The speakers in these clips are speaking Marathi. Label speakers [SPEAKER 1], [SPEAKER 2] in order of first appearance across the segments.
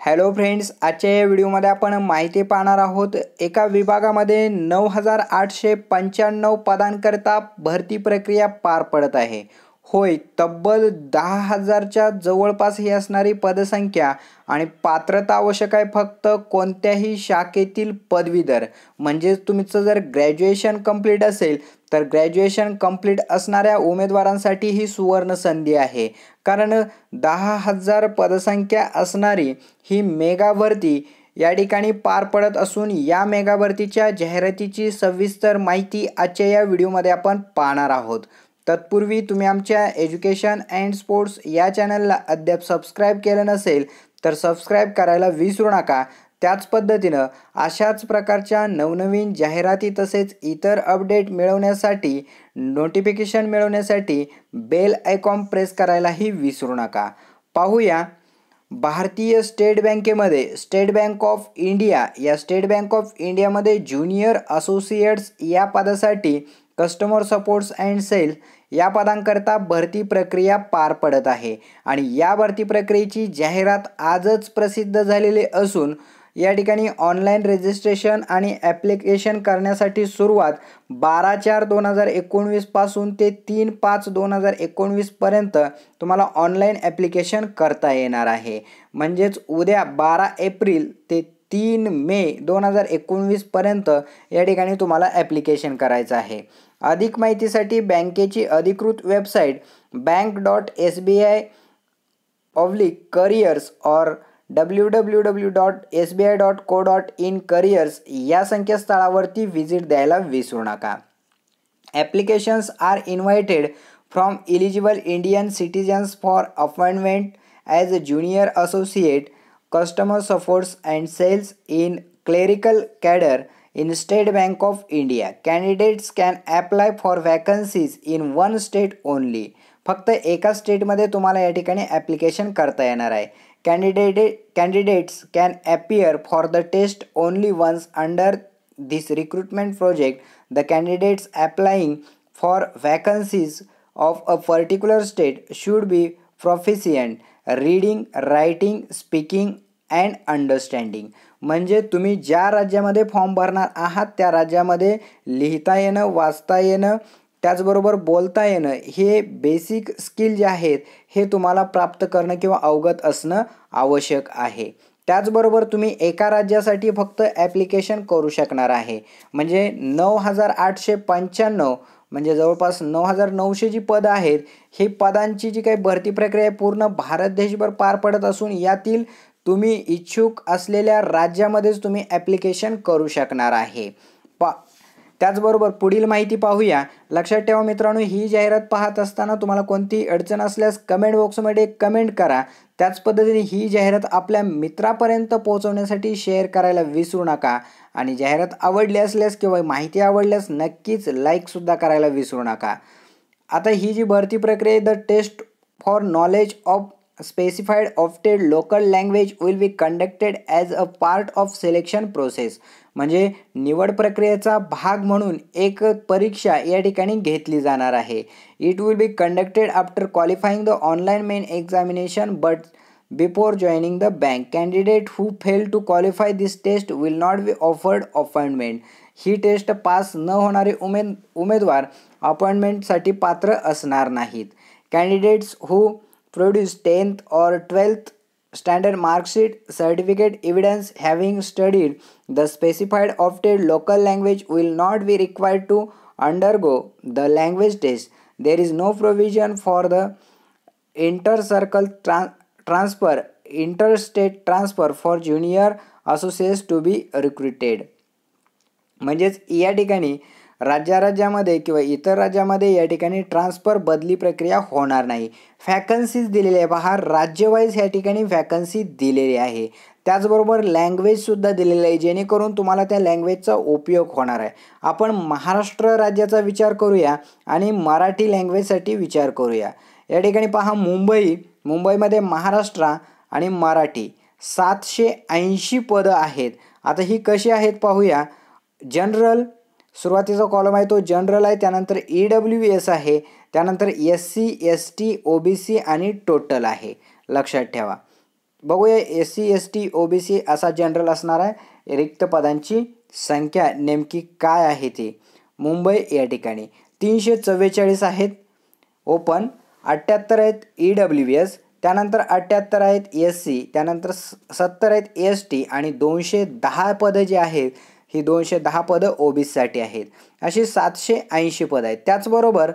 [SPEAKER 1] हॅलो फ्रेंड्स आजच्या या व्हिडिओमध्ये आपण माहिती पाहणार आहोत एका विभागामध्ये नऊ हजार आठशे पंच्याण्णव पदांकरता भरती प्रक्रिया पार पडत आहे. होय तब्बल दहा हजारच्या जवळपास ही असणारी पदसंख्या आणि पात्रता आवश्यक आहे फक्त कोणत्याही शाखेतील पदवीधर. म्हणजेच तुमचं जर ग्रॅज्युएशन कंप्लीट असेल तर ग्रॅज्युएशन कंप्लीट असणाऱ्या उमेदवारांसाठी ही सुवर्ण संधी आहे. कारण दहा हजार पदसंख्या असणारी ही मेगाभरती या ठिकाणी पार पडत असून या मेगाभरतीच्या जाहिरातीची सविस्तर माहिती आजच्या या व्हिडिओमध्ये आपण पाहणार आहोत. तत्पूर्वी तुम्ही आमच्या एज्युकेशन अँड स्पोर्ट्स या चॅनलला अद्याप सबस्क्राईब केलं नसेल तर सबस्क्राईब करायला विसरू नका. त्याच पद्धतीनं अशाच प्रकारच्या नवनवीन जाहिराती तसेच इतर अपडेट मिळवण्यासाठी नोटिफिकेशन मिळवण्यासाठी बेल आयकॉन प्रेस करायलाही विसरू नका. पाहूया. भारतीय स्टेट बँकेमध्ये स्टेट बँक ऑफ इंडिया या स्टेट बँक ऑफ इंडियामध्ये ज्युनियर असोसिएट्स या पदासाठी कस्टमर सपोर्ट्स अँड सेल्स या पदांकरता भरती प्रक्रिया पार पडत आहे. आणि या भरती प्रक्रियेची जाहिरात आजच प्रसिद्ध झालेली असून या ठिकाणी ऑनलाईन रजिस्ट्रेशन आणि ॲप्लिकेशन करण्यासाठी सुरुवात बारा चार दोन हजार एकोणवीसपासून ते तीन पाच दोन हजार एकोणवीसपर्यंत तुम्हाला ऑनलाईन ॲप्लिकेशन करता येणार आहे. म्हणजेच उद्या बारा एप्रिल ते तीन मे दोन हजार एकोणवीसपर्यंत या ठिकाणी तुम्हाला ॲप्लिकेशन करायचं आहे. अधिक माहितीसाठी बँकेची अधिकृत website bank dot S B I oblique careers or W W W dot S B I dot co dot in careers या संकेतस्थळावरती व्हिजिट द्यायला विसरू नका. Applications are invited from eligible Indian citizens for appointment as a junior associate customer supports and sales in clerical cadre in State Bank of India candidates can apply for vacancies in one state only फक्त एका स्टेटमध्ये तुम्हाला या ठिकाणी ॲप्लिकेशन करता येणार आहे. Candidate candidates can appear for the test only once under this recruitment project the candidates applying for vacancies of a particular state should be proficient reading writing speaking and understanding म्हणजे तुम्ही ज्या राज्यामध्ये फॉर्म भरणार आहात त्या राज्यामध्ये लिहिता येणं वाचता येणं त्याचबरोबर बोलता येणं हे बेसिक स्किल जे आहेत हे तुम्हाला प्राप्त करणं किंवा अवगत असणं आवश्यक आहे. त्याचबरोबर तुम्ही एका राज्यासाठी फक्त ॲप्लिकेशन करू शकणार आहे. म्हणजे नऊ हजार आठशे पंच्याण्णव म्हणजे जवळपास नऊ हजार नऊशे जी पदं आहेत ही पदांची जी काही भरती प्रक्रिया पूर्ण भारत देशभर पार पडत असून यातील तुम्ही इच्छुक असलेल्या राज्यामध्येच तुम्ही ॲप्लिकेशन करू शकणार आहे. पा त्याचबरोबर पुढील माहिती पाहूया. लक्षात ठेवा मित्रांनो ही जाहिरात पाहत असताना तुम्हाला कोणतीही अडचण असल्यास कमेंट बॉक्समध्ये कमेंट करा. त्याच पद्धतीने ही जाहिरात आपल्या मित्रापर्यंत पोहोचवण्यासाठी शेअर करायला विसरू नका. आणि जाहिरात आवडली असल्यास किंवा माहिती आवडल्यास नक्कीच लाईकसुद्धा करायला विसरू नका. आता ही जी भरती प्रक्रिया the test for knowledge of specified opted local language will be conducted as a part of selection process म्हणजे निवड प्रक्रियेचा भाग म्हणून एक परीक्षा या ठिकाणी घेतली जाणार आहे. It will be conducted after qualifying the online main examination but before joining the bank candidate who fail to qualify this test will not be offered appointment he test pass न होणारे उमेद उमेदवार अपॉइंटमेंटसाठी पात्र असणार नाहीत. Candidates who produce 10th or 12th standard mark sheet certificate evidence having studied the specified opted local language will not be required to undergo the language test there is no provision for the inter-circle tra- transfer interstate transfer for junior associates to be recruited म्हणजेच या ठिकाणी राज्याराज्यामध्ये किंवा इतर राज्यामध्ये या ठिकाणी ट्रान्सफर बदली प्रक्रिया होणार नाही. फॅकन्सीज दिलेली आहे पहा राज्यवाईज या ठिकाणी व्हॅकन्सी दिलेली आहे. त्याचबरोबर लँग्वेजसुद्धा दिलेली आहे जेणेकरून तुम्हाला त्या लँग्वेजचा उपयोग होणार आहे. आपण महाराष्ट्र राज्याचा विचार करूया आणि मराठी लँग्वेजसाठी विचार करूया. या ठिकाणी पहा मुंबई मुंबईमध्ये महाराष्ट्र आणि मराठी सातशे ऐंशी पदं आहेत. आता ही कशी आहेत पाहूया. जनरल सुरुवातीचा कॉलम आहे तो जनरल आहे त्यानंतर ई डब्ल्यू एस आहे त्यानंतर S C S T O B C आणि टोटल आहे. लक्षात ठेवा. बघूया S C S T O B C असा जनरल असणार आहे. रिक्त पदांची संख्या नेमकी काय आहे ती? मुंबई या ठिकाणी. तीनशे चव्वेचाळीस आहेत. ओपन अठ्ठ्याहत्तर आहेत ई डब्ल्यू एस त्यानंतर अठ्ठ्याहत्तर आहेत एस सी त्यानंतर सत्तर आहेत एस टी आणि दोनशे दहा पदं जी आहेत ही दोनशे दहा पदं ओ बी आहेत. अशी सातशे ऐंशी पदं आहेत. त्याचबरोबर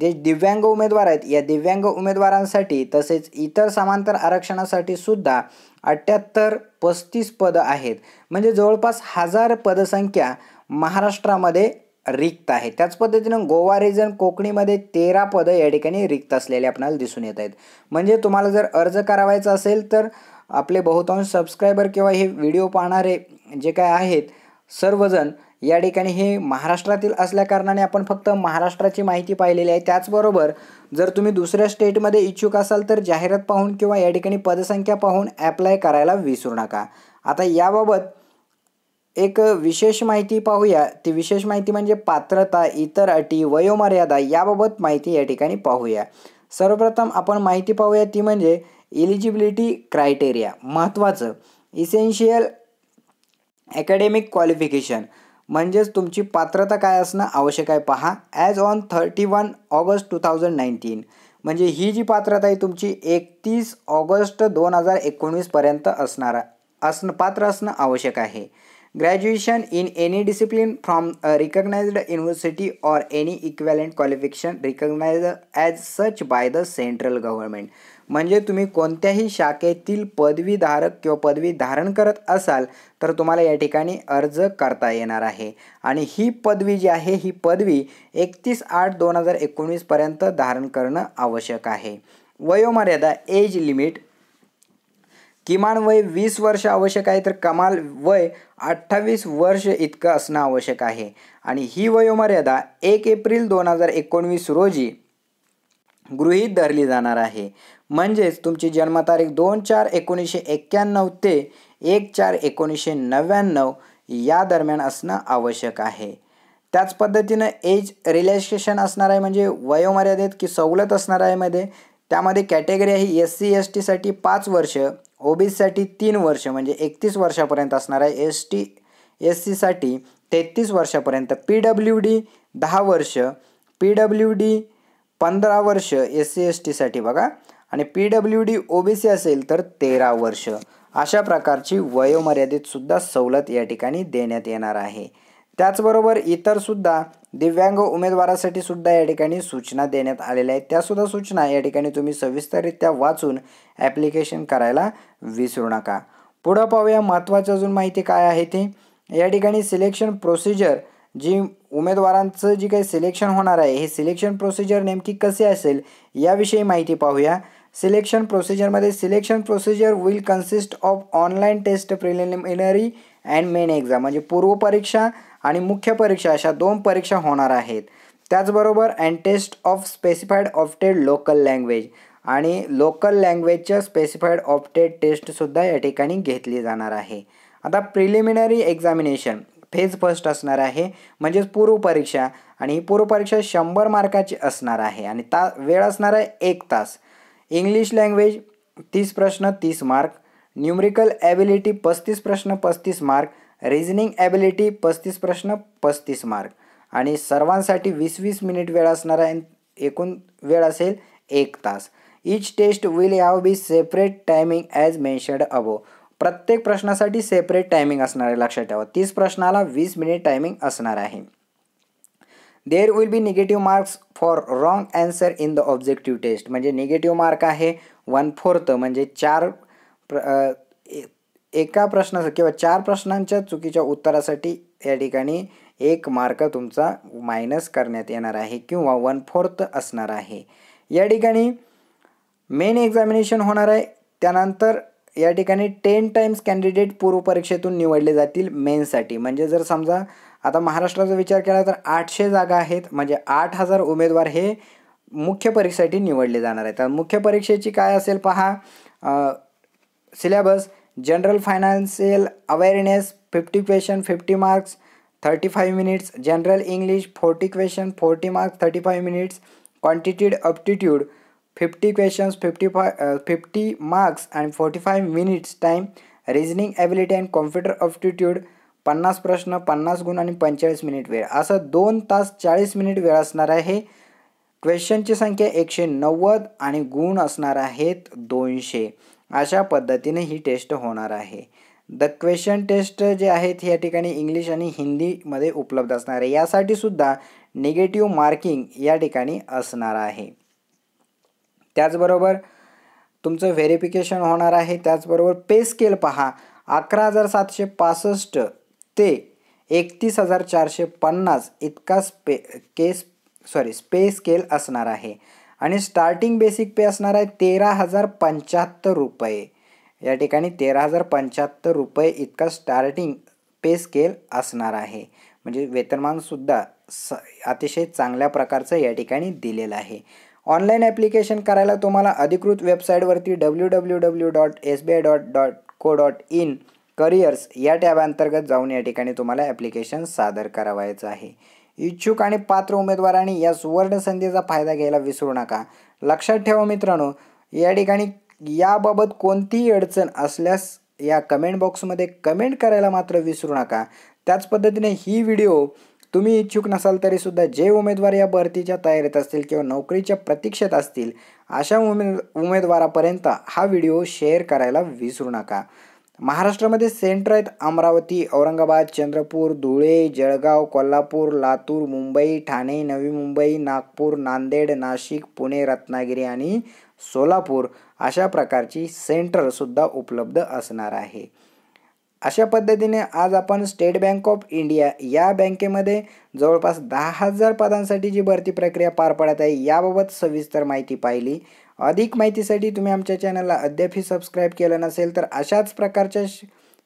[SPEAKER 1] जे दिव्यांग उमेदवार आहेत या दिव्यांग उमेदवारांसाठी तसेच इतर समांतर आरक्षणासाठी सुद्धा अठ्ठ्याहत्तर पस्तीस पदं आहेत. म्हणजे जवळपास हजार पदसंख्या महाराष्ट्रामध्ये रिक्त आहे. त्याच पद्धतीनं गोवा रिजन कोकणीमध्ये तेरा पदं या ठिकाणी रिक्त असलेले आपल्याला दिसून येत आहेत. म्हणजे तुम्हाला जर अर्ज करावायचा असेल तर आपले बहुतांश सबस्क्रायबर किंवा हे व्हिडिओ पाहणारे जे काय आहेत सर्वजण या ठिकाणी हे महाराष्ट्रातील असल्याकारणाने आपण फक्त महाराष्ट्राची माहिती पाहिलेली आहे. त्याचबरोबर जर तुम्ही दुसऱ्या स्टेटमध्ये इच्छुक असाल तर जाहिरात पाहून किंवा या ठिकाणी पदसंख्या पाहून ॲप्लाय करायला विसरू नका. आता याबाबत एक विशेष माहिती पाहूया. ती विशेष माहिती म्हणजे पात्रता इतर अटी वयोमर्यादा याबाबत माहिती या ठिकाणी पाहूया. सर्वप्रथम आपण माहिती पाहूया ती म्हणजे इलिजिबिलिटी क्रायटेरिया महत्त्वाचं. इसेन्शियल अकॅडेमिक क्वालिफिकेशन म्हणजेच तुमची पात्रता काय असणं आवश्यक आहे पहा. As on thirty one August two thousand nineteen म्हणजे ही जी पात्रता आहे तुमची एकतीस ऑगस्ट दोन हजार एकोणीसपर्यंत असणार असणं पात्र असणं आवश्यक आहे. Graduation in any discipline from a recognised university or any equivalent qualification recognise as such by the central government म्हणजे तुम्ही कोणत्याही शाखेतील पदवीधारक किंवा पदवी धारण करत असाल तर तुम्हाला या ठिकाणी अर्ज करता येणार आहे. आणि ही पदवी जी आहे ही पदवी एकतीस आठ दोन हजार एकोणीसपर्यंत धारण करणं आवश्यक आहे. वयोमर्यादा एज लिमिट किमान वय वीस वर्ष आवश्यक आहे तर कमाल वय अठ्ठावीस वर्ष इतकं असणं आवश्यक आहे. आणि ही वयोमर्यादा एक एप्रिल दोन हजार एकोणवीस रोजी गृहीत धरली जाणार आहे. म्हणजेच तुमची जन्मतारीख दोन चार एकोणीसशे एक्क्याण्णव ते एक चार एकोणीसशे नव्याण्णव या दरम्यान असणं आवश्यक आहे. त्याच पद्धतीनं एज रिलॅक्सेशन असणार आहे म्हणजे वयोमर्यादेत की सवलत असणार आहे मध्ये त्यामध्ये कॅटेगरी आहे एस सी एस टीसाठी पाच वर्ष ओ बीसाठी तीन वर्ष म्हणजे एकतीस वर्षापर्यंत असणार आहे एस टी एस सीसाठी तेहतीस वर्षापर्यंत. पी डब्ल्यू डी दहा वर्ष पी डब्ल्यू डी पंधरा वर्ष एस सी एस टीसाठी बघा. आणि P W D O B C असेल तर तेरा वर्ष. अशा प्रकारची वयोमर्यादितसुद्धा सवलत या ठिकाणी देण्यात येणार आहे. त्याचबरोबर इतरसुद्धा दिव्यांग उमेदवारासाठी सुद्धा या ठिकाणी सूचना देण्यात आलेल्या आहेत. त्यासुद्धा सूचना या ठिकाणी तुम्ही सविस्तररित्या वाचून ॲप्लिकेशन करायला विसरू नका. पुढं पाहूया महत्त्वाची अजून माहिती काय आहे ते. या ठिकाणी सिलेक्शन प्रोसिजर जी उमेदवारांचं जी काही सिलेक्शन होणार आहे हे सिलेक्शन प्रोसिजर नेमकी कसे असेल याविषयी माहिती पाहूया. Selection प्रोसिजरमध्ये selection procedure will consist of online test preliminary and main exam म्हणजे पूर्वपरीक्षा आणि मुख्य परीक्षा अशा दोन परीक्षा होणार आहेत. त्याचबरोबर and test of specified opted local language आणि लोकल लँग्वेजच्या स्पेसिफाईड ऑप्टेड टेस्टसुद्धा या ठिकाणी घेतली जाणार आहे. आता प्रिलिमिनरी एक्झामिनेशन फेज फर्स्ट असणार आहे म्हणजेच पूर्वपरीक्षा आणि ही पूर्वपरीक्षा शंभर मार्काची असणार आहे आणि ता वेळ असणार आहे एक तास. इंग्लिश लँग्वेज तीस प्रश्न तीस मार्क. न्यूमरिकल ॲबिलिटी पस्तीस प्रश्न पस्तीस मार्क. रिझनिंग ॲबिलिटी पस्तीस प्रश्न पस्तीस मार्क आणि सर्वांसाठी वीस वीस मिनिट वेळ असणार आहे एकूण वेळ असेल एक तास. Each test will have be separate timing as mentioned above प्रत्येक प्रश्नासाठी सेपरेट टायमिंग असणार आहे लक्षात ठेवा. तीस प्रश्नाला वीस मिनिट टायमिंग असणार आहे. There will be negative marks for wrong answer in the objective test म्हणजे निगेटिव्ह मार्क आहे वन फोर्थ म्हणजे चार प्र एका प्रश्नाचं किंवा चार प्रश्नांच्या चुकीच्या उत्तरासाठी या ठिकाणी एक मार्क तुमचा मायनस करण्यात येणार आहे किंवा वन फोर्थ असणार आहे. या ठिकाणी मेन एक्झामिनेशन होणार आहे. त्यानंतर या ठिकाणी टेन टाइम्स कॅन्डिडेट पूर्वपरीक्षेतून निवडले जातील मेनसाठी म्हणजे जर समजा आता महाराष्ट्राचा विचार केला तर आठशे जागा आहेत. म्हणजे आठ हजार उमेदवार हे मुख्य परीक्षेसाठी निवडले जाणार आहेत. तर मुख्य परीक्षेची काय असेल पहा syllabus general financial awareness fifty question fifty marks thirty five minutes general English forty question forty marks thirty five minutes quantitative aptitude fifty questions fifty five fifty marks आणि forty five minutes time reasoning ability and computer aptitude पन्नास प्रश्न पन्नास गुण आणि पंचेचाळीस मिनिट वेळ. असं दोन तास चाळीस मिनिट वेळ असणार आहे. क्वेश्चनची संख्या एकशे नव्वद आणि गुण असणार आहेत दोनशे. अशा पद्धतीने ही टेस्ट होणार आहे. द क्वेश्चन टेस्ट जे आहेत या ठिकाणी इंग्लिश आणि हिंदीमध्ये उपलब्ध असणार आहे. यासाठी सुद्धा निगेटिव्ह मार्किंग या ठिकाणी असणार आहे. त्याचबरोबर तुमचं व्हेरिफिकेशन होणार आहे. त्याचबरोबर पे स्केल पहा. अकरा हजार सातशे पासष्ट ते एकतीस हजार चारशे पन्नास इतका स्पे केस सॉरी स्पे स्केल असणार आहे. आणि स्टार्टिंग बेसिक पे असणार आहे तेरा हजार पंच्याहत्तर रुपये. या ठिकाणी तेरा हजार पंच्याहत्तर रुपये इतका स्टार्टिंग पे स्केल असणार आहे. म्हणजे वेतनमानसुद्धा स अतिशय चांगल्या प्रकारचं या ठिकाणी दिलेलं आहे. ऑनलाईन ॲप्लिकेशन करायला तुम्हाला अधिकृत वेबसाईटवरती W W W dot S B I dot dot co dot in careers या टॅब अंतर्गत जाऊन या ठिकाणी तुम्हाला ॲप्लिकेशन सादर करावायचं आहे. इच्छुक आणि पात्र उमेदवारांनी या सुवर्ण संधीचा फायदा घ्यायला विसरू नका. लक्षात ठेवा मित्रांनो या ठिकाणी याबाबत कोणतीही अडचण असल्यास या कमेंट बॉक्समध्ये कमेंट करायला मात्र विसरू नका. त्याच पद्धतीने ही व्हिडिओ तुम्ही इच्छुक नसाल तरीसुद्धा जे उमेदवार या भरतीच्या तयारीत असतील किंवा नोकरीच्या प्रतीक्षेत असतील अशा उमेद उमेदवारापर्यंत हा व्हिडिओ शेअर करायला विसरू नका. महाराष्ट्रामध्ये सेंटर आहेत अमरावती औरंगाबाद चंद्रपूर धुळे जळगाव कोल्हापूर लातूर मुंबई ठाणे नवी मुंबई नागपूर नांदेड नाशिक पुणे रत्नागिरी आणि सोलापूर अशा प्रकारची सेंटरसुद्धा उपलब्ध असणार आहे. अशा पद्धतीने आज आपण स्टेट बँक ऑफ इंडिया या बँकेमध्ये जवळपास दहा हजार पदांसाठी जी भरती प्रक्रिया पार पडत आहे याबाबत सविस्तर माहिती पाहिली. अधिक माहितीसाठी तुम्ही आमच्या चॅनलला अद्यापही सबस्क्राईब केलं नसेल तर अशाच प्रकारच्या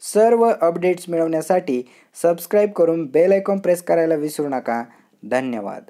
[SPEAKER 1] सर्व अपडेट्स मिळवण्यासाठी सबस्क्राईब करून बेल आयकॉन प्रेस करायला विसरू नका. धन्यवाद.